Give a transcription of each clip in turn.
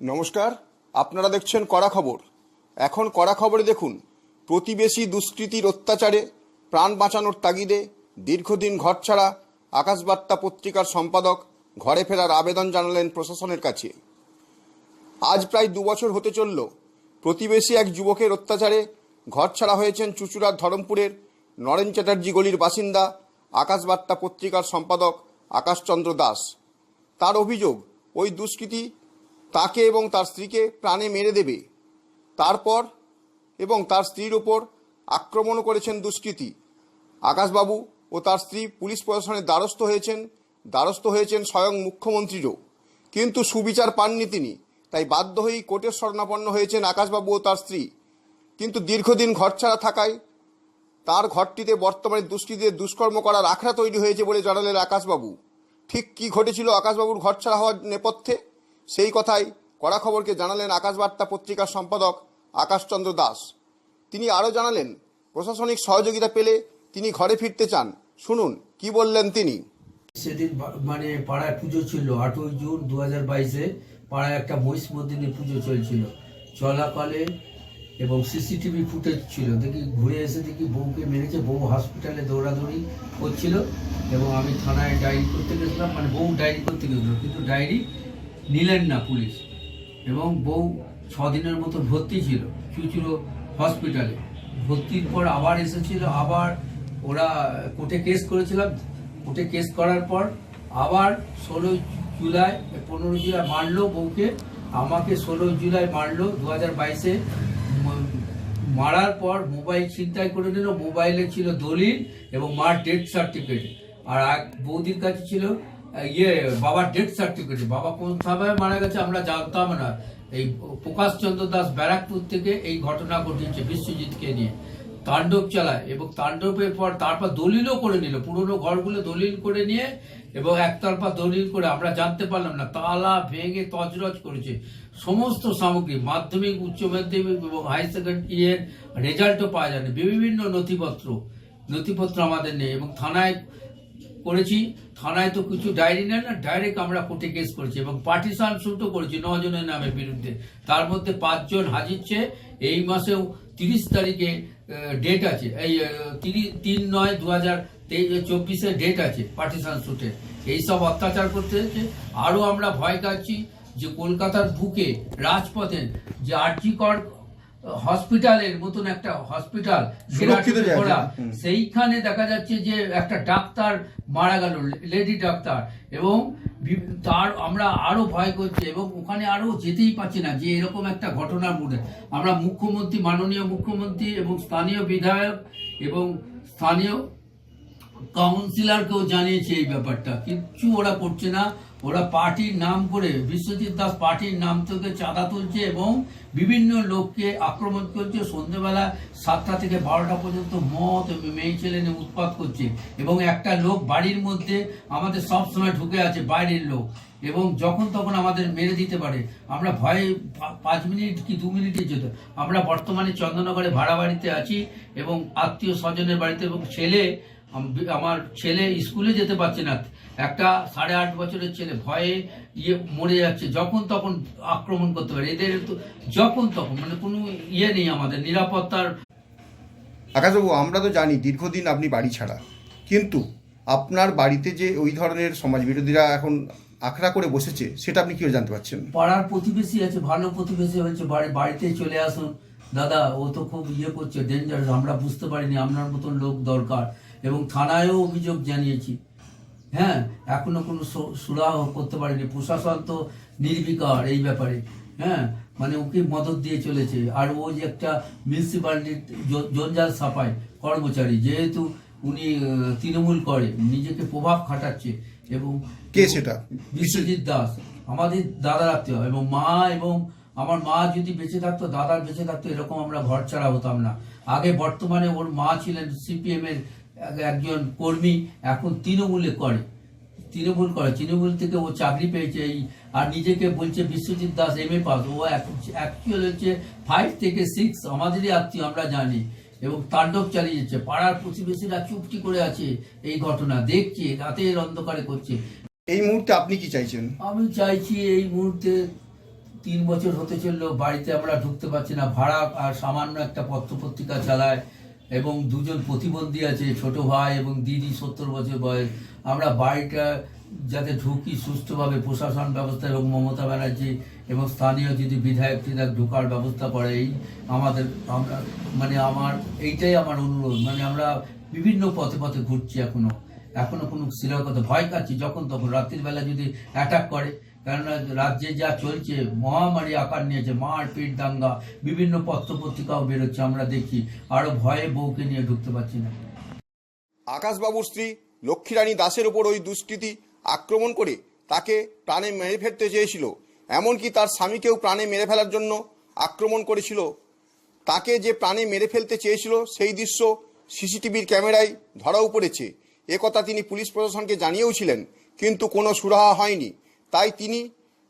নমস্কার, আপনারা দেখছেন কড়া খবর। এখন কড়া খবরে দেখুন, প্রতিবেশী দুষ্কৃতীর অত্যাচারে, প্রাণ বাঁচানোর তাগিদে, দীর্ঘদিন ঘর ছাড়া, আকাশবার্তা পত্রিকার সম্পাদক ঘরে ফেরার আবেদন জানালেন প্রশাসনের কাছে। আজ প্রায় দুবছর হতে চলল, প্রতিবেশী এক যুবকের অত্যাচারে ঘর ছাড়া হয়েছেন চুচুড়ার ধরমপুরের নরেন চ্যাটার্জি গলির বাসিন্দা, আকাশবার্তা পত্রিকার সম্পাদক আকাশচন্দ্র দাস। তার অভিযোগ, ওই দুষ্কৃতী তাকে এবং তার স্ত্রীকে প্রাণে মেরে দেবে। তারপর এবং তার স্ত্রীর ওপর আক্রমণও করেছেন দুষ্কৃতী। আকাশবাবু ও তার স্ত্রী পুলিশ প্রশাসনের দ্বারস্থ হয়েছেন দ্বারস্থ হয়েছেন স্বয়ং মুখ্যমন্ত্রীরও। কিন্তু সুবিচার পাননি তিনি, তাই বাধ্য হয়েই কোর্টের শরণাপন্ন হয়েছেন আকাশবাবু ও তার স্ত্রী। কিন্তু দীর্ঘদিন ঘর ছাড়া থাকায় তার ঘরটিতে বর্তমানে দুষ্কৃতীদের দুষ্কর্ম করার আখড়া তৈরি হয়েছে বলে জানালেন আকাশবাবু। ঠিক কি ঘটেছিল আকাশবাবুর ঘর ছাড়া হওয়ার নেপথ্যে? সেই কথাই কড়া খবরকে জানালেন আকাশবার্তা পত্রিকার সম্পাদক আকাশচন্দ্র দাস। তিনি আরও জানালেন, প্রশাসনিক সহযোগিতা পেলে তিনি ঘরে ফিরতে চান। শুনুন, কি বললেন তিনি? সেদিন মানে পাড়ায় পুজো ছিল, আটই জুন দু হাজার বাইশে পাড়ায় একটা মহিষ মর্দিনী পুজো চলছিল। চলাকালে এবং সিসিটিভি ফুটেজ ছিল। দেখি ঘুরে এসে দেখি বউকে মেরেছে, বউ হসপিটালে দৌড়াদৌড়ি করছিল এবং আমি থানায় ডায়েরি করতে গেছিলাম মানে বউ ডায়েরি করতে গেছিল, কিন্তু ডায়েরি নিলেন না পুলিশ। এবং বউ ছ দিনের মতো ভর্তি ছিল, চুচুড়ো হসপিটালে। ভর্তির পর আবার এসেছিল, আবার ওরা কোর্টে কেস করেছিলাম। কোর্টে কেস করার পর আবার ষোলোই জুলাই, পনেরো জুলাই মারলো বউকে। আমাকে ষোলোই জুলাই মারলো দু হাজার বাইশে মারার পর মোবাইল ছিনতাই করে নিল, মোবাইলে ছিল দলিল এবং মার ডেথ সার্টিফিকেট। আর এক বৌদির কাছে ছিল ইয়ে বাবার ডেথ সার্টিফিকেট বাবা কোন সময় মারা গেছে আমরা জানতাম না। এই প্রকাশ চন্দ্র দাস ব্যারাকপুর থেকে এই ঘটনা ঘটিয়েছে বিশ্বজিৎকে নিয়ে। তাণ্ডব চালায় এবং তাণ্ডবের পর তারপর দলিলও করে নিল। পুরনো ঘরগুলো দলিল করে নিয়ে এবং একতরফা দলিল করে আমরা জানতে পারলাম না, তালা ভেঙে তজরজ করেছে। সমস্ত সামগ্রী, মাধ্যমিক, উচ্চ মাধ্যমিক এবং হাই সেকেন্ডারি এর রেজাল্টও পাওয়া যায়নি। বিভিন্ন নথিপত্র নথিপত্র আমাদের নেই এবং থানায় করেছি, থানায় তো কিছু ডায়েরি নেয় না, ডাইরেক্ট আমরা কোর্টে কেস করেছি এবং পার্টিশন শুটও করেছি নজনের নামের বিরুদ্ধে। তার মধ্যে পাঁচজন হাজিরছে এই মাসেও তিরিশ তারিখে ডেট আছে। এই তিরিশ তিন নয় দু হাজার চব্বিশে ডেট আছে পার্টিশন শুটে এইসব অত্যাচার করতে হচ্ছে। আরও আমরা ভয় কাচ্ছি যে কলকাতার বুকে, রাজপথে যে আর্জিকর হসপিটালের মতন একটা হসপিটাল। সেইখানে দেখা যাচ্ছে যে একটা ডাক্তার মারা গেল লেডি ডাক্তার। এবং তার আমরা আরও ভয় করছি এবং ওখানে আরও যেতেই পারছি না যে এরকম একটা ঘটনার মধ্যে। আমরা মুখ্যমন্ত্রী মাননীয় মুখ্যমন্ত্রী এবং স্থানীয় বিধায়ক এবং স্থানীয় কাউন্সিলরকেও জানিয়েছে এই ব্যাপারটা। কিচ্ছু ওরা করছে না। ওরা পার্টির নাম করে, বিশ্বজিৎ দাস পার্টির নাম থেকে চাঁদা তুলছে এবং বিভিন্ন লোককে আক্রমণ করছে। সন্ধ্যেবেলা সাতটা থেকে বারোটা পর্যন্ত এবং মেয়ে ছেলে নিয়ে উৎপাত করছে এবং একটা লোক বাড়ির মধ্যে আমাদের সব সময় ঢুকে আছে, বাইরের লোক। এবং যখন তখন আমাদের মেরে দিতে পারে। আমরা ভয়ে পাঁচ মিনিট কি দু মিনিটের যেত আমরা বর্তমানে চন্দননগরে ভাড়া বাড়িতে আছি এবং আত্মীয় স্বজনের বাড়িতে এবং ছেলে আমার ছেলে স্কুলে যেতে পারছে না। একটা সাড়ে আট বছরের ছেলে ভয়ে ইয়ে মরে যাচ্ছে যখন তখন আক্রমণ করতে পারে। এদের তো যখন তখন মানে কোনো ইয়ে নেই আমাদের নিরাপত্তার আকাশবাবু আমরা তো জানি দীর্ঘদিন আপনি বাড়ি ছাড়া। কিন্তু আপনার বাড়িতে যে ওই ধরনের সমাজ বিরোধীরা এখন আখড়া করে বসেছে সেটা আপনি কি করে জানতে পারছেন? পাড়ার প্রতিবেশী আছে ভালো প্রতিবেশী হচ্ছে বাড়ি বাড়িতে চলে আসুন। দাদা ও তো খুব ইয়ে করছে ডেঞ্জারাস আমরা বুঝতে পারিনি আপনার মতন লোক দরকার। এবং থানায়ও অভিযোগ জানিয়েছি। হ্যাঁ এখনও কোনো সুরাহ করতে পারেনি। প্রশাসন তো নির্বিকার এই ব্যাপারে হ্যাঁ? মানে ওকে মদত দিয়ে চলেছে। আর ও যে একটা মিউনিসিপ্যালিটির জঞ্জাল সাফাই কর্মচারী যেহেতু উনি তৃণমূল করে নিজেকে প্রভাব খাটাচ্ছে এবং কে সেটা? বিশ্বজিৎ দাস আমাদের দাদা রাখতে হয়। এবং মা এবং আমার মা যদি বেঁচে থাকতো দাদার বেঁচে থাকতো এরকম আমরা ঘর ছাড়া হতাম না। আগে বর্তমানে ওর মা ছিলেন সিপিএম এর একজন কর্মী এখন তৃণমূলে করে। তৃণমূল করে। তৃণমূল থেকে ও চাকরি পেয়েছে এই আর নিজেকে বলছে Biswajit Das M A pass. O actual হচ্ছে ফাইভ থেকে সিক্স আমাদেরই আত্মীয় আমরা জানি। এবং তাণ্ডব চালিয়ে যাচ্ছে। পাড়ার প্রতিবেশীরা চুপটি করে আছে এই ঘটনা। দেখছে রাতের অন্ধকারে করছে। এই মুহূর্তে আপনি কি চাইছেন? আমি চাইছি এই মুহূর্তে তিন বছর হতে চলল বাড়িতে আমরা ঢুকতে পারছি না। ভাড়া আর সামান্য একটা পত্রপত্রিকা চালায়। এবং দুজন প্রতিবন্ধী আছে, ছোট ভাই এবং দিদি সত্তর বছর বয়স। আমরা বাড়িটা যাতে ঢুকি সুষ্ঠুভাবে প্রশাসন ব্যবস্থা এবং মমতা ব্যানার্জি এবং স্থানীয় যদি বিধায়ক টিধায়ক ঢোকার ব্যবস্থা করে, এই আমাদের, আমরা মানে আমার, এইটাই আমার অনুরোধ। মানে আমরা বিভিন্ন পথে পথে ঘুরছি এখনও এখনও কোনো স্থিরকতা ভয় কাচ্ছি যখন তখন রাত্রির বেলা যদি অ্যাটাক করে কেননা রাজ্যে যা চলছে, মহামারী আকার নিয়েছে, মারপিট, দাঙ্গা, বিভিন্ন পত্র পত্রিকাও বেরোচ্ছে, আমরা দেখি আরও ভয়ে বউকে নিয়ে ঢুকতে পারছি না। আকাশবাবুর স্ত্রী লক্ষ্মীরানী দাসের ওপর ওই দুষ্কৃতী আক্রমণ করে তাকে প্রাণে মেরে ফেলতে চেয়েছিল। এমনকি তার স্বামীকেও প্রাণে মেরে ফেলার জন্য আক্রমণ করেছিল। তাকে যে প্রাণে মেরে ফেলতে চেয়েছিল, সেই দৃশ্য সিসিটিভির ক্যামেরায় ধরাও পড়েছে। একথা তিনি পুলিশ প্রশাসনকে জানিয়েও ছিলেন, কিন্তু কোনো সুরাহা হয়নি। তাই তিনি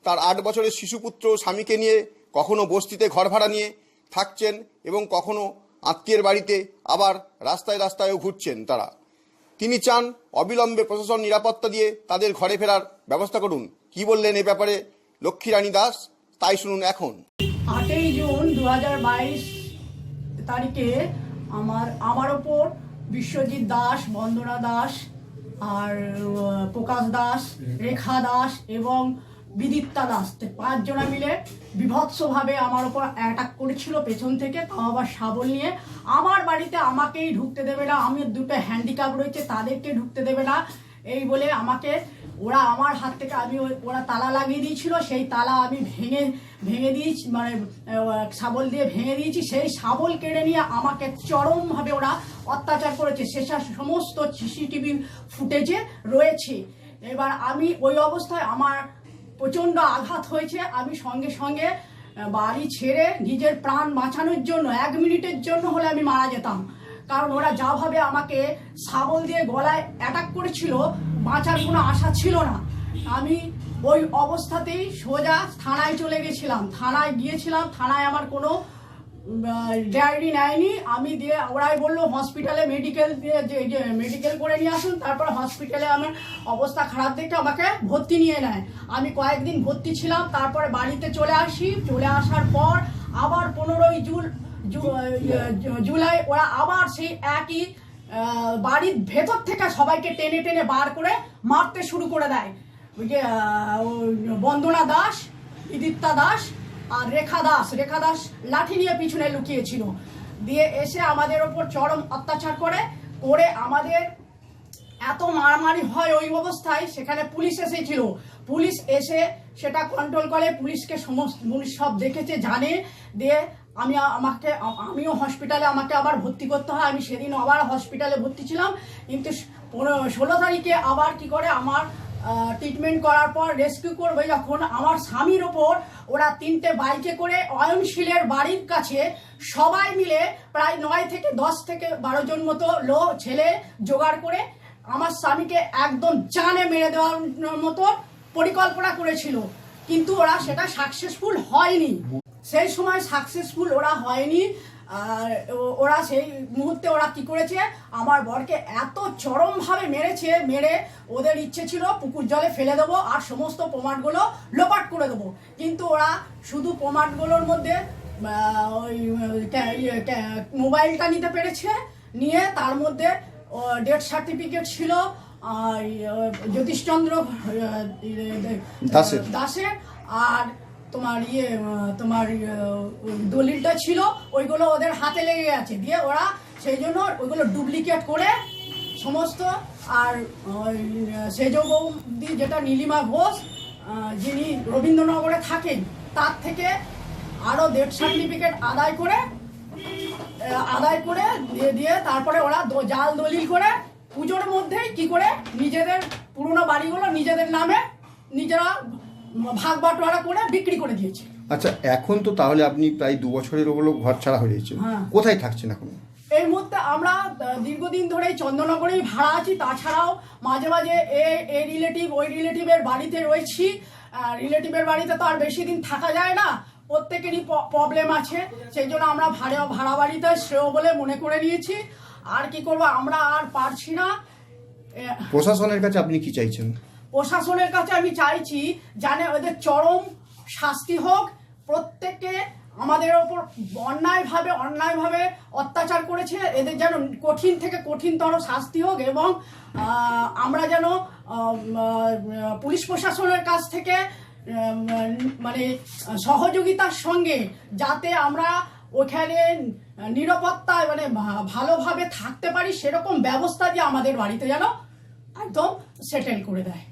তার আট বছরের শিশুপুত্র স্বামীকে নিয়ে কখনো বস্তিতে ঘর ভাড়া নিয়ে থাকছেন এবং কখনো আত্মীয়ের বাড়িতে আবার রাস্তায় রাস্তায়ও ঘুরছেন তারা। তিনি চান অবিলম্বে প্রশাসন নিরাপত্তা দিয়ে তাদের ঘরে ফেরার ব্যবস্থা করুন। কি বললেন এ ব্যাপারে লক্ষ্মীরানী দাস? তাই শুনুন এখন। আটই জুন দু হাজার বাইশ তারিখে আমার আমার ওপর বিশ্বজিৎ দাস, বন্দনা দাস আর প্রকাশ দাস, রেখা দাস এবং বিদিত্তা দাস। পাঁচজনা মিলে বিভৎসভাবে আমার ওপর অ্যাটাক করেছিল পেছন থেকে, তাও আবার শাবল নিয়ে। আমার বাড়িতে আমাকেই ঢুকতে দেবে না আমি দুটো হ্যান্ডিক্যাপ রয়েছে, তাদেরকে ঢুকতে দেবে না। এই বলে আমাকে, ওরা আমার হাত থেকে আমি ওরা তালা লাগিয়ে দিয়েছিল, সেই তালা আমি ভেঙে ভেঙে দিয়েছি মানে শাবল দিয়ে ভেঙে দিয়েছি, সেই শাবল কেড়ে নিয়ে আমাকে চরমভাবে ওরা অত্যাচার করেছে। সেসব সমস্ত সিসিটিভি ফুটেজে রয়েছে। এবার আমি ওই অবস্থায় আমার প্রচণ্ড আঘাত হয়েছে। আমি সঙ্গে সঙ্গে বাড়ি ছেড়ে নিজের প্রাণ বাঁচানোর জন্য, এক মিনিটের জন্য হলে আমি মারা যেতাম। কারণ ওরা যাভাবে আমাকে শাবল দিয়ে গলায় অ্যাটাক করেছিল, বাঁচার কোনো আশা ছিল না। আমি ওই অবস্থাতেই সোজা থানায় চলে গেছিলাম। থানায় গিয়েছিলাম, থানায় আমার কোনো ডায়েরি নেয়নি। আমি দিয়ে ওরাই বলল, হসপিটালে মেডিকেল দিয়ে যে মেডিকেল করে নিয়ে আসুন, তারপর হসপিটালে আমার অবস্থা খারাপ দেখে আমাকে ভর্তি নিয়ে নেয়। আমি কয়েকদিন ভর্তি ছিলাম, তারপরে বাড়িতে চলে আসি। চলে আসার পর আবার পনেরোই জুন জুলাই ওরা আবার সেই একই বাড়ির ভেতর থেকে সবাইকে টেনে টেনে বার করে মারতে শুরু করে দেয়। ওই যে বন্দনা দাস ইদিত্তা দাস আর রেখা দাস। রেখা দাস লাঠি নিয়ে পিছনে লুকিয়েছিল। দিয়ে এসে আমাদের ওপর চরম অত্যাচার করে। করে আমাদের এত মারামারি হয় ওই অবস্থায় সেখানে পুলিশ এসেছিল। পুলিশ এসে সেটা কন্ট্রোল করে পুলিশকে সমস্ত পুলিশ সব দেখেছে জানে। দিয়ে আমি আমাকে আমিও হসপিটালে আমাকে আবার ভর্তি করতে হয়। আমি সেদিন আবার হসপিটালে ভর্তি ছিলাম। কিন্তু ষোলো তারিখে আবার কি করে আমার ট্রিটমেন্ট করার পর রেস্কিউ করবে যখন আমার স্বামীর ওপর ওরা তিনটে বাইকে করে অয়নশীলের বাড়ির কাছে সবাই মিলে প্রায় নয় থেকে দশ থেকে বারো জন মতো লো, ছেলে জোগাড় করে আমার স্বামীকে একদম জানে মেরে দেওয়ার মতো পরিকল্পনা করেছিল। কিন্তু ওরা সেটা সাকসেসফুল হয়নি। সেই সময় সাকসেসফুল ওরা হয়নি। আর ওরা সেই মুহূর্তে ওরা কি করেছে? আমার বরকে এত চরমভাবে মেরেছে মেরে ওদের ইচ্ছে ছিল পুকুর জলে ফেলে দেবো আর সমস্ত প্রমাণগুলো লোপাট করে দেবো। কিন্তু ওরা শুধু প্রমাণগুলোর মধ্যে ওই ইয়ে, মোবাইলটা নিতে পেরেছে। নিয়ে তার মধ্যে ডেথ সার্টিফিকেট ছিল আর জ্যোতিষচন্দ্র। দাসের। আর তোমার ইয়ে তোমার দলিলটা ছিল, ওইগুলো ওদের হাতে লেগে গেছে। দিয়ে ওরা সেই জন্য ওইগুলো ডুপ্লিকেট করে সমস্ত, আর সেজ বৌদি যেটা নীলিমা ঘোষ যিনি রবীন্দ্রনগরে থাকেন, তার থেকে আরও ডেথ সার্টিফিকেট আদায় করে আদায় করে দিয়ে দিয়ে তারপরে ওরা জাল দলিল করে পুজোর মধ্যেই কি করে নিজেদের পুরনো বাড়িগুলো নিজেদের নামে নিজেরা ভাগ বাটোয়ারা করে বিক্রি করে দিয়েছে। আচ্ছা এখন তো তাহলে আপনি প্রায় দু বছরের হলো ঘর ছাড়া হয়ে গেছেন হ্যাঁ। কোথায় থাকছেন এখন? এই মুহূর্তে আমরা দীর্ঘদিন ধরেই চন্দননগরেই ভাড়া আছি তাছাড়াও মাঝে মাঝে এ এই রিলেটিভ ওই রিলেটিভের বাড়িতে রয়েছি। রিলেটিভের বাড়িতে তো আর বেশি দিন থাকা যায় না প্রত্যেকেরই প্রবলেম আছে। সেই জন্য আমরা ভাড়া ভাড়া বাড়িতে শ্রেয় বলে মনে করে নিয়েছি। আর কি করব আমরা আর পারছি না। প্রশাসনের কাছে আপনি কি চাইছেন? প্রশাসনের কাছে আমি চাইছি জানে ওদের চরম শাস্তি হোক প্রত্যেকে আমাদের ওপর অন্যায়ভাবে অন্যায়ভাবে অত্যাচার করেছে, এদের যেন কঠিন থেকে কঠিনতর শাস্তি হোক এবং আমরা যেন পুলিশ প্রশাসনের কাছ থেকে মানে সহযোগিতার সঙ্গে যাতে আমরা ওখানে নিরাপত্তায় মানে ভালোভাবে থাকতে পারি, সেরকম ব্যবস্থা দিয়ে আমাদের বাড়িতে যেন একদম সেটেল করে দেয়।